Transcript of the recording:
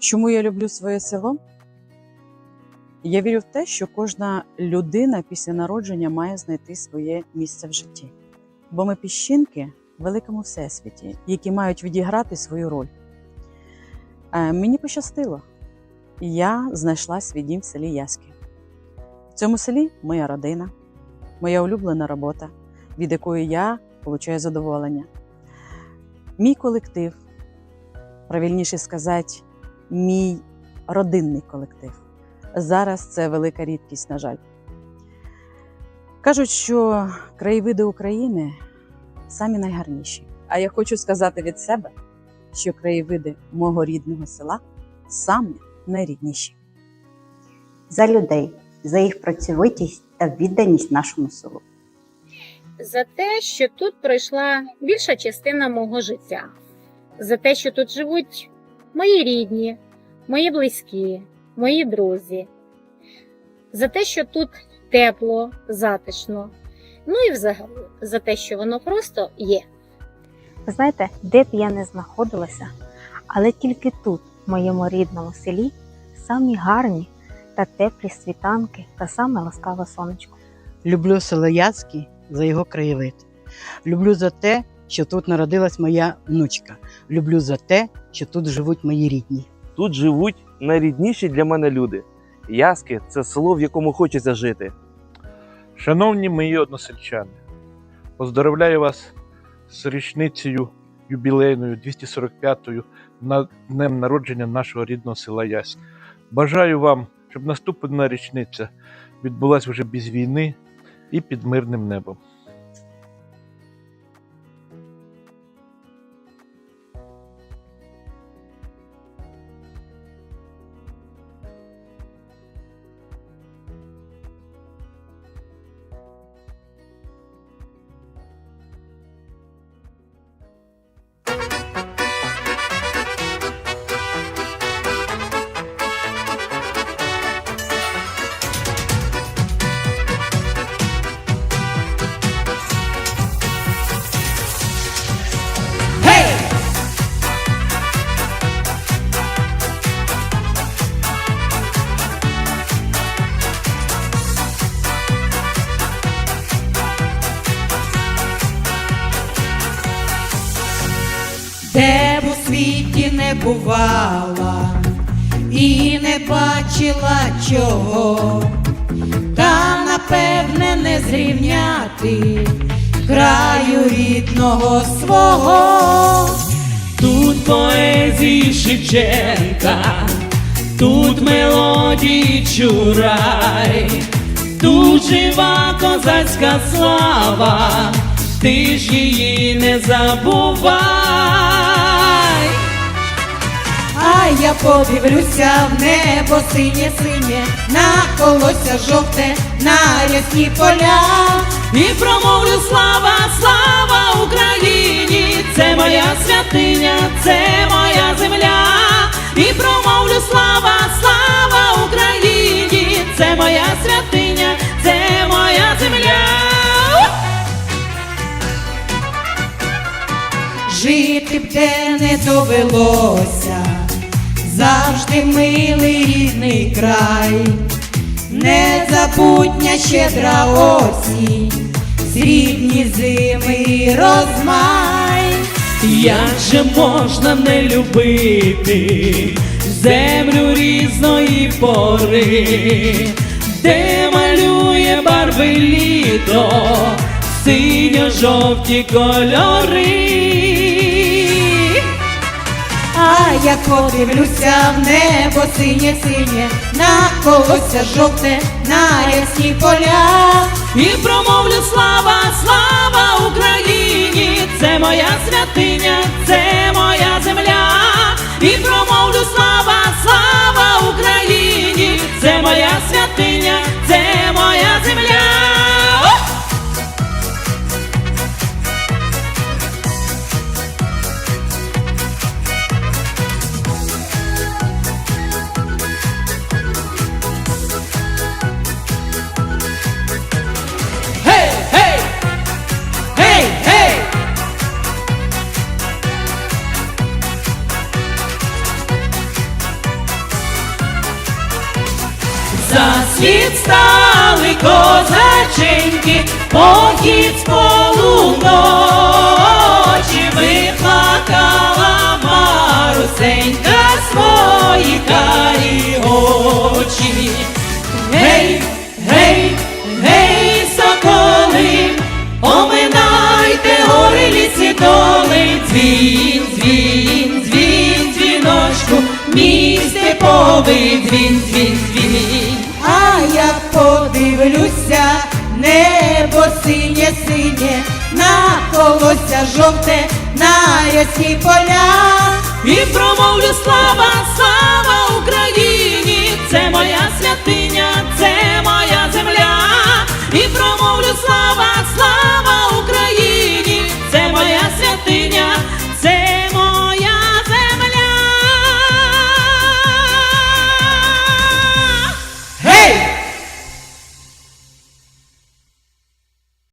Чому я люблю своє село? Я вірю в те, що кожна людина після народження має знайти своє місце в житті. Бо ми піщинки в великому всесвіті, які мають відіграти свою роль. Е, Мені пощастило. Я знайшла свій дім в селі Яськи. В цьому селі моя родина, моя улюблена робота, від якої я отримую задоволення. Мій колектив, правильніше сказати, мій родинний колектив. Зараз це велика рідкість, на жаль. Кажуть, що краєвиди України самі найгарніші. А я хочу сказати від себе, що краєвиди мого рідного села самі найрідніші. за людей, за їх працьовитість та відданість нашому селу. за те, що тут пройшла більша частина мого життя, за те, що тут живуть мої рідні, мої близькі, мої друзі, за те, що тут тепло, затишно, ну і взагалі за те, що воно просто є. Ви знаєте, де б я не знаходилася, але тільки тут, в моєму рідному селі, самі гарні та теплі світанки та саме ласкаве сонечко. Люблю село Яцький за його краєвид. Люблю за те, що тут народилась моя внучка. Люблю за те, що тут живуть мої рідні. Тут живуть найрідніші для мене люди. Яски це село, в якому хочеться жити. Шановні мої односельчани, поздоровляю вас з річницею юбілейною 245-ю на днем народження нашого рідного села Ясь. Бажаю вам, щоб наступна річниця відбулася вже без війни і під мирним небом. Де б у світі не бувала і не бачила чого, та напевне не зрівняти краю рідного свого. Тут поезії Шевченка, тут мелодії чурай, тут жива козацька слава, ти ж її не забувай. Подивлюся в небо синє синє, на колося жовте, на рясні поля. І промовлю слава, слава Україні, це моя святиня, це моя земля. І промовлю слава, слава Україні, це моя святиня, це моя земля. жити б де не довелося, завжди милий рідний край, незабутня щедра осінь, срібні зими розмай. Як же можна не любити землю різної пори, де малює барви літо, синьо-жовті кольори. Я подивлюся в небо синє синє, на колося жовте, на рясні поля. І промовлю слава, слава Україні, це моя святиня, це світ стали козаченьки, похід з полуночі виплакала Марусенька свої карі очі. Гей, гей, гей, соколи, оминайте гори ліси доли, дзвін, дзвін, дзвін, дзвіночку, мій степовий дзвін, дзвін. Подивлюся, небо синє синє, на колося жовте, на ясні поля. І промовлю слава, слава